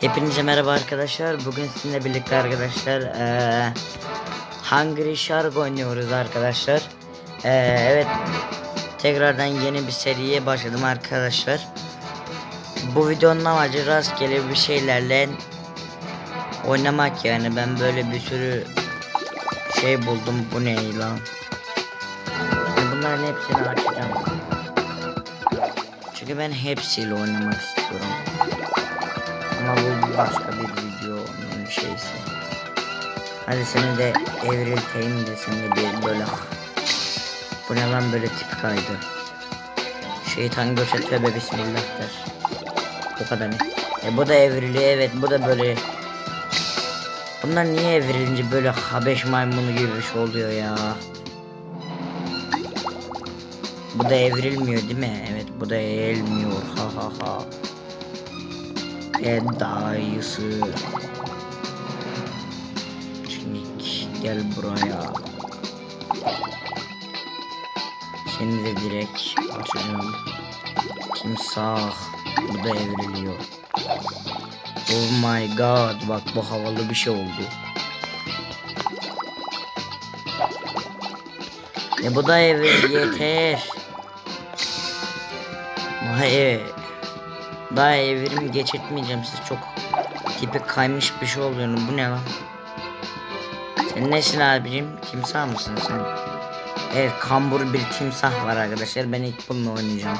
Hepinize merhaba arkadaşlar. Bugün sizinle birlikte arkadaşlar eee Hungry Shark oynuyoruz arkadaşlar. Eee, evet tekrardan yeni bir seriye başladım arkadaşlar. Bu videonun amacı rastgele bir şeylerle oynamak yani. Ben böyle bir sürü şey buldum. Bu ne lan? Bunların hepsini açacağım. Çünkü ben hepsiyle oynamak istiyorum. Ama bu başka bir videonun şeysi. Hadi seni de evrilteyim de seni de böyle Bu ne lan böyle tip kaydı. Şeytan göçe tövbe bismillah der. Bu kadar ne? E bu da evriliyor evet bu da böyle. Bunlar niye evrilince böyle Habeş maymunu gibi bir şey oluyor ya. Bu da evrilmiyor değil mi? Evet bu da eğilmiyor. Ha ha ha. E dayısı. Şimdi gel buraya. Seni de direkt açacağım. Timsah. Bu da evriliyor. Oh my god. Bak bu havalı bir şey oldu. E bu da evri yeter. Hayır. Daha evrim geçirtmeyeceğim siz çok tipi kaymış bir şey oluyor bu ne lan? Sen nesin abicim? Timsah mısın sen? Evet kambur bir timsah var arkadaşlar ben ilk bununla oynayacağım.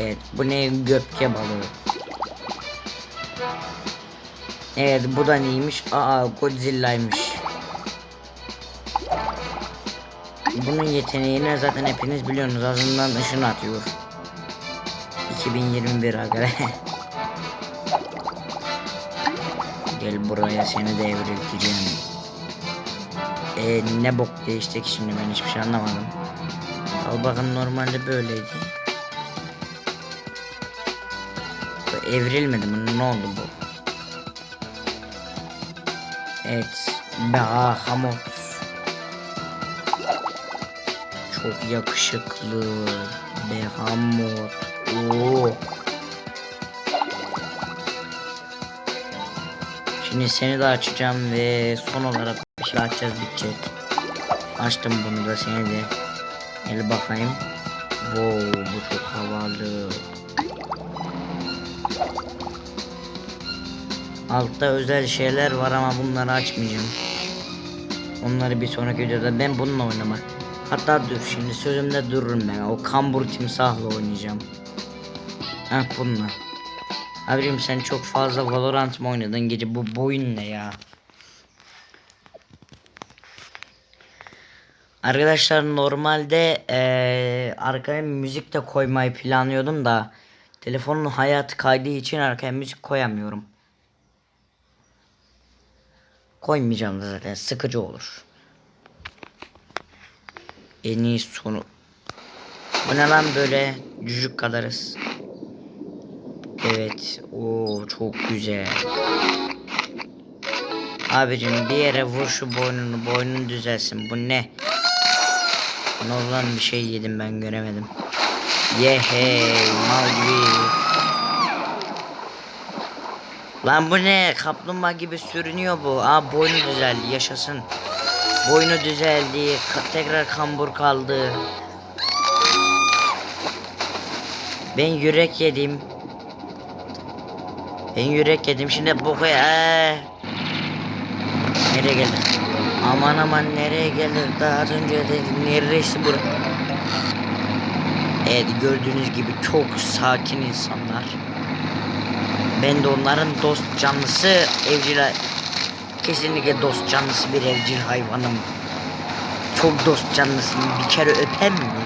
Evet bu ne göpke balığı. Evet bu da neymiş? Aa Godzilla'ymış. Bunun yeteneğini zaten hepiniz biliyorsunuz ağzından ışın atıyor. 2021 aga. Gel buraya seni de evrilteceğim. Ee, ne bok değiştik şimdi ben hiçbir şey anlamadım. Al bakın normalde böyleydi. Evrilmedi mi? Ne oldu bu? Evet. Bahamut. Çok yakışıklı. Behamut. Oo. Şimdi seni de açacağım ve son olarak bir şey açacağız bitecek. Açtım bunu da seni de. Gel bakayım. Wow bu çok havalı. Altta özel şeyler var ama bunları açmayacağım. Onları bir sonraki videoda ben bununla oynamak. Hatta dur şimdi sözümde dururum ben. O kambur timsahla oynayacağım. Heh bununla. Abicim sen çok fazla Valorant mı oynadın gece bu boyun ne ya? Arkadaşlar normalde eee arkaya müzik de koymayı planlıyordum da telefonun hayat kaydığı için arkaya müzik koyamıyorum. Koymayacağım da zaten sıkıcı olur. En iyi sonu. Bu ne lan böyle cücük kadarız. Evet. o çok güzel. Abicim bir yere vur şu boynunu. Boynun düzelsin. Bu ne? Olan bir şey yedim ben göremedim. Ye hey mal gibi. Lan bu ne? Kaplumbağa gibi sürünüyor bu. Aa boynu düzeldi yaşasın. Boynu düzeldi. tekrar kambur kaldı. Ben yürek yedim. Ben yürek yedim şimdi boku. Nereye geldi? Aman aman nereye geldi? Daha önce dedim neresi bura? Evet gördüğünüz gibi çok sakin insanlar. Ben de onların dost canlısı evcil kesinlikle dost canlısı bir evcil hayvanım. Çok dost canlısıyım. Bir kere öpem mi?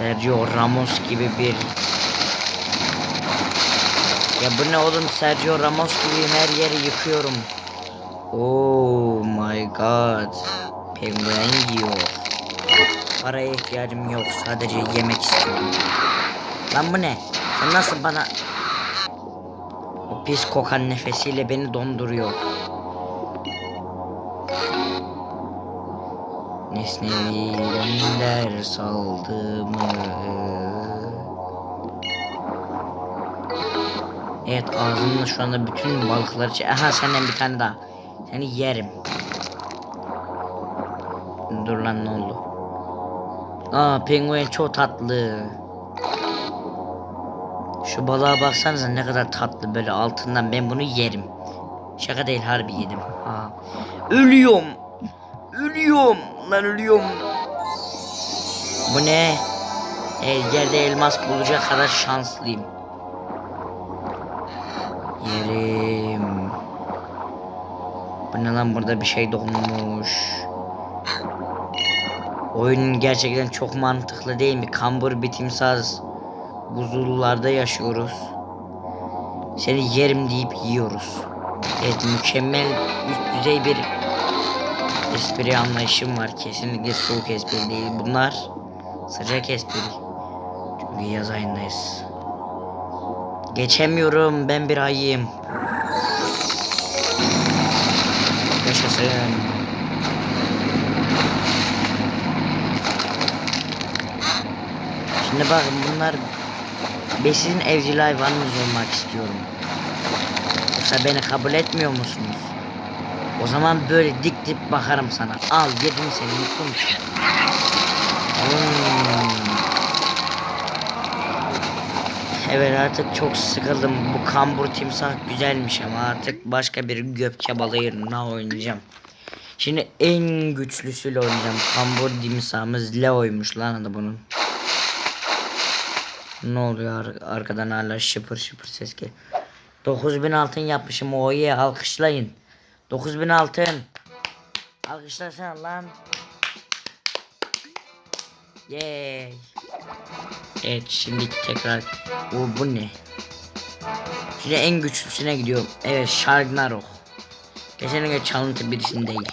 Sergio Ramos gibi bir Ya bu ne oğlum Sergio Ramos gibi her yeri yıkıyorum. Oh my god. Penguen yiyor. Paraya ihtiyacım yok. Sadece yemek istiyorum. Lan bu ne? Sen nasıl bana... O pis kokan nefesiyle beni donduruyor. Nesneviden ders aldığımı Evet ağzımda şu anda bütün balıkları çek. Aha senden bir tane daha. Seni yerim. Dur lan ne oldu? Aa penguen çok tatlı. Şu balığa baksanıza ne kadar tatlı böyle altından ben bunu yerim. Şaka değil harbi yedim. Aa. Ölüyorum. Ölüyorum. Lan ölüyorum. Bu ne? E, yerde elmas bulacak kadar şanslıyım. Yerim. Bu ne lan burada bir şey dokunmuş. Oyun gerçekten çok mantıklı değil mi? Kambur bitimsaz buzullarda yaşıyoruz. Seni yerim deyip yiyoruz. Evet mükemmel üst düzey bir espri anlayışım var. Kesinlikle soğuk espri değil. Bunlar sıcak espri. Çünkü yaz ayındayız. Geçemiyorum ben bir ayıyım. Yaşasın. Şimdi bakın bunlar besin evcil hayvanınız olmak istiyorum. Yoksa beni kabul etmiyor musunuz? O zaman böyle dik dik bakarım sana. Al yedim seni mutlu musun? Hmm. Evet artık çok sıkıldım. Bu kambur timsah güzelmiş ama artık başka bir göpçe balığıyla oynayacağım. Şimdi en güçlüsüyle oynayacağım. Kambur timsahımız Leo'ymuş lan adı bunun. Ne oluyor ar- arkadan hala şıpır şıpır ses geliyor. 9000 altın yapmışım o iyi alkışlayın. 9000 altın. Alkışlasana lan. Yay. Evet şimdi tekrar bu, bu ne? Şimdi en güçlüsüne gidiyorum. Evet Sharknarok. Kesinlikle çalıntı birisinin değil.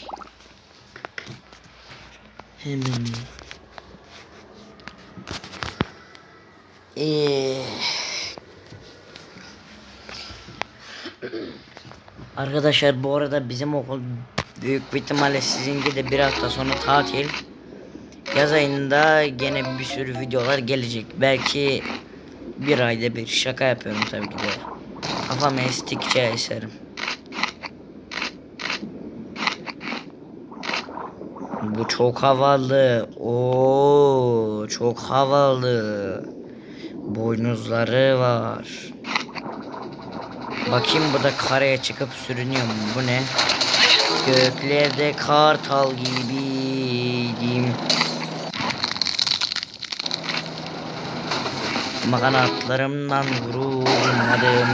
Hemen. Ee, Arkadaşlar bu arada bizim okul büyük bir ihtimalle sizinki de bir hafta sonra tatil. Yaz ayında gene bir sürü videolar gelecek. Belki bir ayda bir şaka yapıyorum tabii ki de. Kafam estikçe eserim. Bu çok havalı. Oo, çok havalı. Boynuzları var. Bakayım bu da karaya çıkıp sürünüyor mu? Bu ne? Göklerde kartal gibiydim. Kanatlarımdan vurulmadım.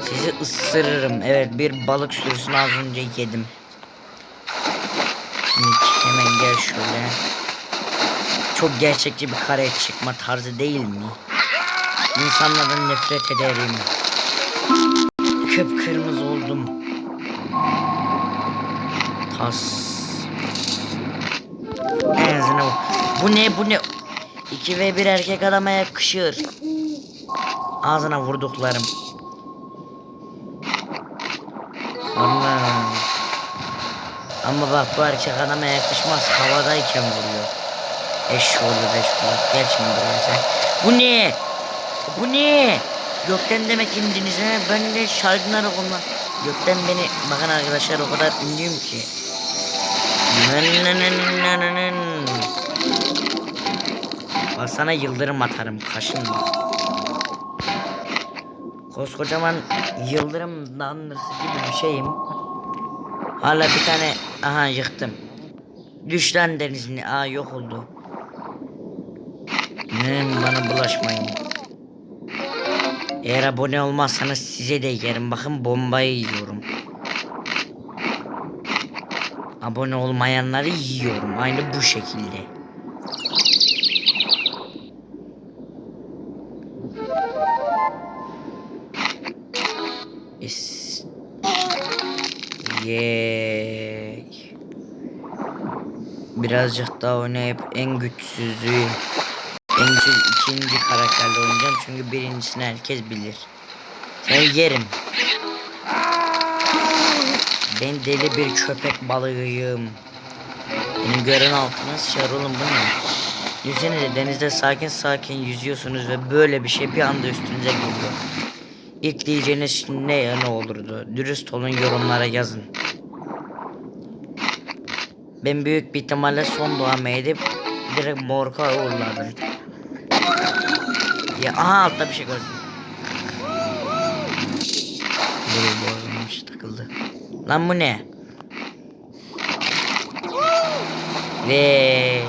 Sizi ısırırım. Evet bir balık sürüsünü az önce yedim. Şimdi hemen gel şöyle. Çok gerçekçi bir kareye çıkma tarzı değil mi? İnsanlardan nefret ederim. Kıpkırmızı oldum. Tas. En azından bu. Bu ne bu ne? 2 ve 1 erkek adama yakışır. Ağzına vurduklarım. Allah. Ama bak bu erkek adama yakışmaz. Havadayken vuruyor. Eşşoğlu beş kulak. Gel şimdi buraya sen. Bu ne? Bu ne? Gökten demek indiniz he. Ben de şarkılar okuma. Gökten beni bakın arkadaşlar o kadar ünlüyüm ki. Bak sana yıldırım atarım kaşınma. Koskocaman yıldırım danlısı gibi bir şeyim. Hala bir tane aha yıktım. Düş lan denizini. Aa yok oldu. Ne bana bulaşmayın. Eğer abone olmazsanız size de yerim. Bakın bombayı yiyorum. Abone olmayanları yiyorum. Aynı bu şekilde. Es- Yay. Birazcık daha oynayıp en güçsüzü en güçsüz ikinci karakterle oynayacağım çünkü birincisini herkes bilir. Seni yerim. Ben deli bir köpek balığıyım. Beni gören altına sıçar oğlum bu ne? Düşünsenize denizde sakin sakin yüzüyorsunuz ve böyle bir şey bir anda üstünüze geliyor. İlk diyeceğiniz ne ya ne olurdu? Dürüst olun yorumlara yazın. Ben büyük bir ihtimalle son duamı edip direkt morka uğurlardım. Ya aha altta bir şey gördüm. Dur bozulmuş takıldı. Lan bu ne? Ve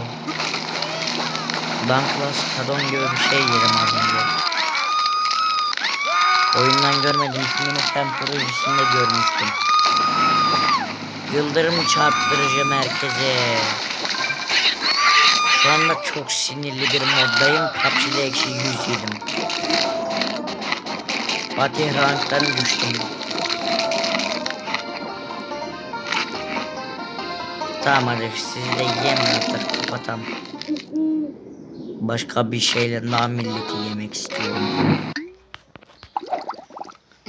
Danklas Kadon gibi bir şey yedim az. Oyundan görmedim ismini fen projesinde görmüştüm. Yıldırım çarptırıcı merkeze. Şu anda çok sinirli bir moddayım. PUBG'de eksi 100 yedim. Fatih ranktan düştüm. Tamam hadi sizi de yem artık kapatam. Başka bir şeyle daha milleti yemek istiyorum.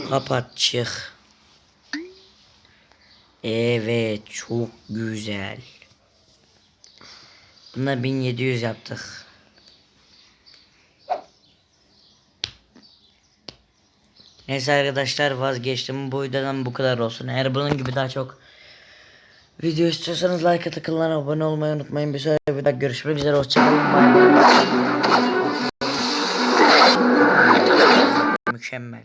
Kapat çık. Evet çok güzel. Buna 1700 yaptık. Neyse arkadaşlar vazgeçtim. Bu videodan bu kadar olsun. Eğer bunun gibi daha çok video istiyorsanız like atıp kanala abone olmayı unutmayın. Bir sonraki videoda görüşmek üzere. Hoşçakalın. Mükemmel.